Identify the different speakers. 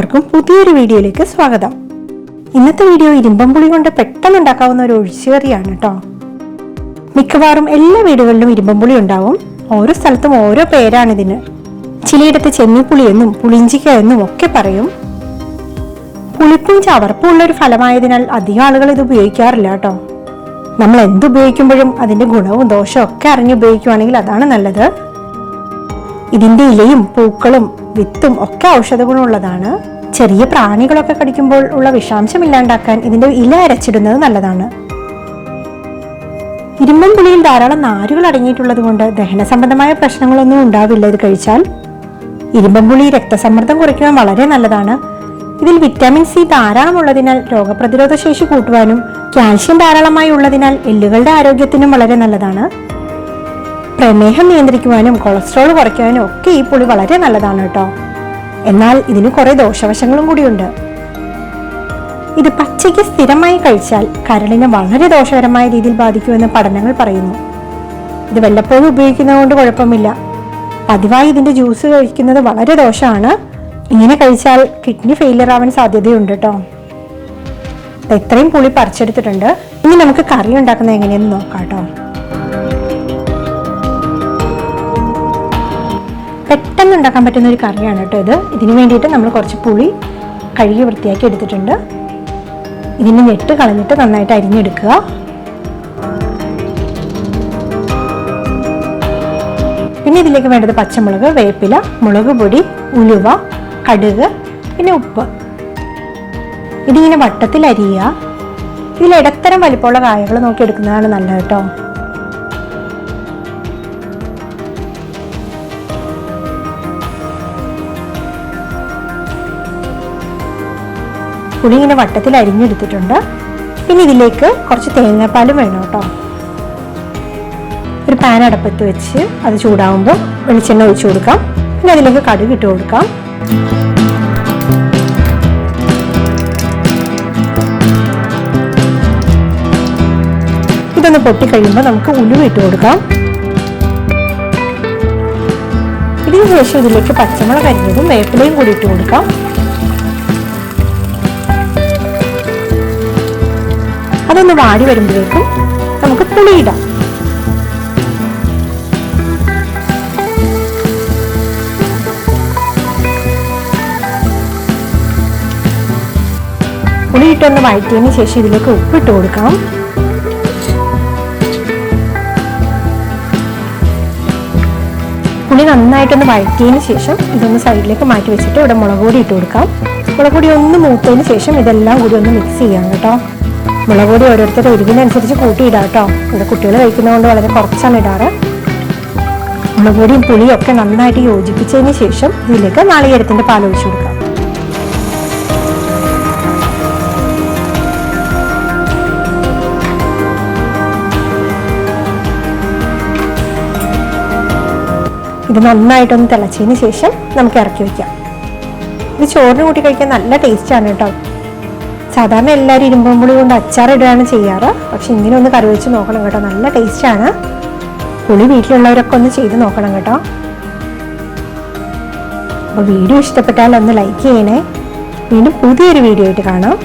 Speaker 1: എല്ലാവർക്കും പുതിയൊരു വീഡിയോയിലേക്ക് സ്വാഗതം. ഇന്നത്തെ വീഡിയോ ഇരുമ്പം പുളി കൊണ്ട് പെട്ടെന്ന് ഉണ്ടാക്കാവുന്ന ഒരു ഒഴിച്ചുകറിയാണ് കേട്ടോ മിക്കവാറും എല്ലാ വീടുകളിലും ഇരുമ്പം പുളി ഉണ്ടാവും. ഓരോ സ്ഥലത്തും ഓരോ പേരാണ് ഇതിന്. ചിലയിടത്ത് ചെന്നിപ്പുളി എന്നും പുളിഞ്ചിക്ക എന്നും ഒക്കെ പറയും. പുളിപ്പും ചവർപ്പും ഉള്ള ഒരു ഫലമായതിനാൽ അധികം ആളുകൾ ഇത് ഉപയോഗിക്കാറില്ല കേട്ടോ നമ്മൾ എന്ത് ഉപയോഗിക്കുമ്പോഴും അതിന്റെ ഗുണവും ദോഷവും ഒക്കെ അറിഞ്ഞ് ഉപയോഗിക്കുവാണെങ്കിൽ അതാണ് നല്ലത്. ഇതിന്റെ ഇലയും പൂക്കളും വിത്തും ഒക്കെ ഔഷധ ഗുണമുള്ളതാണ്. ചെറിയ പ്രാണികളൊക്കെ കടിക്കുമ്പോൾ ഉള്ള വിഷാംശം ഇല്ലാണ്ടാക്കാൻ ഇതിന്റെ ഇല അരച്ചിടുന്നത് നല്ലതാണ്. ഇരുമ്പൻ പുളിയിൽ ധാരാളം നാരുകൾ അടങ്ങിയിട്ടുള്ളത് കൊണ്ട് ദഹന സംബന്ധമായ പ്രശ്നങ്ങളൊന്നും ഉണ്ടാവില്ല. ഇത് കഴിച്ചാൽ ഇരുമ്പൻ പുളി രക്തസമ്മർദ്ദം കുറയ്ക്കുവാൻ വളരെ നല്ലതാണ്. ഇതിൽ വിറ്റാമിൻ സി ധാരാളം ഉള്ളതിനാൽ രോഗപ്രതിരോധ ശേഷി കൂട്ടുവാനും കാൽഷ്യം ധാരാളമായി ഉള്ളതിനാൽ എല്ലുകളുടെ ആരോഗ്യത്തിനും വളരെ നല്ലതാണ്. പ്രമേഹം നിയന്ത്രിക്കുവാനും കൊളസ്ട്രോൾ കുറയ്ക്കുവാനും ഒക്കെ ഈ പുളി വളരെ നല്ലതാണ് കേട്ടോ. എന്നാൽ ഇതിന് കുറേ ദോഷവശങ്ങളും കൂടിയുണ്ട്. ഇത് പച്ചയ്ക്ക് സ്ഥിരമായി കഴിച്ചാൽ കരളിനെ വളരെ ദോഷകരമായ രീതിയിൽ ബാധിക്കുമെന്ന് പഠനങ്ങൾ പറയുന്നു. ഇത് വല്ലപ്പോഴും ഉപയോഗിക്കുന്നത് കൊണ്ട് കുഴപ്പമില്ല. പതിവായി ഇതിന്റെ ജ്യൂസ് കഴിക്കുന്നത് വളരെ ദോഷമാണ്. ഇങ്ങനെ കഴിച്ചാൽ കിഡ്നി ഫെയിലിയർ ആവാൻ സാധ്യതയുണ്ട് കേട്ടോ ഇത്രയും പുളി പറിച്ചെടുത്തിട്ടുണ്ട്. ഇനി നമുക്ക് കറി ഉണ്ടാക്കുന്നത് എങ്ങനെയെന്ന് നോക്കാം കേട്ടോ പെട്ടെന്ന് ഉണ്ടാക്കാൻ പറ്റുന്ന ഒരു കറിയാണ് കേട്ടോ ഇത്. ഇതിന് വേണ്ടിയിട്ട് നമ്മൾ കുറച്ച് പുളി കഴുകി വൃത്തിയാക്കി എടുത്തിട്ടുണ്ട്. ഇതിന് ഞെട്ട് കളഞ്ഞിട്ട് നന്നായിട്ട് അരിഞ്ഞെടുക്കുക. പിന്നെ ഇതിലേക്ക് വേണ്ടത് പച്ചമുളക് വേപ്പില മുളക് പൊടി ഉലുവ കടുക് പിന്നെ ഉപ്പ്. ഇതിങ്ങനെ വട്ടത്തിൽ അരിയുക. ഇതിൽ ഇടത്തരം വലിപ്പമുള്ള കായകൾ നോക്കി എടുക്കുന്നതാണ് നല്ലത് കേട്ടോ. പുളി ഇങ്ങനെ വട്ടത്തിൽ അരിഞ്ഞെടുത്തിട്ടുണ്ട്. പിന്നെ ഇതിലേക്ക് കുറച്ച് തേങ്ങാപ്പാലും വേണം കേട്ടോ. ഒരു പാൻ അടപ്പത്ത് വെച്ച് അത് ചൂടാവുമ്പോൾ വെളിച്ചെണ്ണ ഒഴിച്ചു കൊടുക്കാം. പിന്നെ അതിലേക്ക് കടുക് ഇട്ട് കൊടുക്കാം. ഇതൊന്ന് പൊട്ടി കഴിയുമ്പോൾ നമുക്ക് ഉലുവ ഇട്ട് കൊടുക്കാം. ഇതിന് ശേഷം ഇതിലേക്ക് പച്ചമുളക് അരിഞ്ഞതും വേപ്പിലയും കൂടി ഇട്ട് കൊടുക്കാം. അതൊന്ന് വാടി വരുമ്പോഴേക്കും നമുക്ക് പുളിയിടാം പുളിയിട്ടൊന്ന് വഴറ്റിയതിന് ശേഷം ഇതിലേക്ക് ഉപ്പിട്ട് കൊടുക്കാം പുളി നന്നായിട്ടൊന്ന് വഴറ്റിയതിന് ശേഷം ഇതൊന്ന് സൈഡിലേക്ക് മാറ്റി വെച്ചിട്ട് ഇവിടെ മുളക് പൊടി ഇട്ട് കൊടുക്കാം. മുളക് പൊടി ഒന്ന് മൂത്തതിന് ശേഷം ഇതെല്ലാം കൂടി ഒന്ന് മിക്സ് ചെയ്യാം കേട്ടോ. മുളക് പൊടി ഓരോരുത്തരുടെ എരിവിനനുസരിച്ച് കൂട്ടിയിടാം കേട്ടോ. ഇവിടെ കുട്ടികൾ കഴിക്കുന്നതുകൊണ്ട് വളരെ കുറച്ചാണ് ഇടാറ്. മുളക് പൊടിയും പുളിയും ഒക്കെ നന്നായിട്ട് യോജിപ്പിച്ചതിന് ശേഷം ഇതിലേക്ക് നാളികേരത്തിന്റെ പാൽ ഒഴിച്ചു കൊടുക്കാം. ഇത് നന്നായിട്ടൊന്ന് തിളച്ചതിന് ശേഷം നമുക്ക് ഇറക്കി വയ്ക്കാം. ഇത് ചോറിന് കൂട്ടി കഴിക്കാൻ നല്ല ടേസ്റ്റാണ് കേട്ടോ. സാധാരണ എല്ലാവരും ഇരുമ്പുളി കൊണ്ട് അച്ചാറിടുകയാണ് ചെയ്യാറ്. പക്ഷെ ഇങ്ങനെ ഒന്ന് കറി വെച്ച് നോക്കണം കേട്ടോ. നല്ല ടേസ്റ്റാണ് പുളി വീട്ടിലുള്ളവരൊക്കെ ഒന്ന് ചെയ്ത് നോക്കണം കേട്ടോ. അപ്പോൾ വീഡിയോ ഇഷ്ടപ്പെട്ടാൽ ഒന്ന് ലൈക്ക് ചെയ്യണേ. വീണ്ടും പുതിയൊരു വീഡിയോ ആയിട്ട് കാണാം.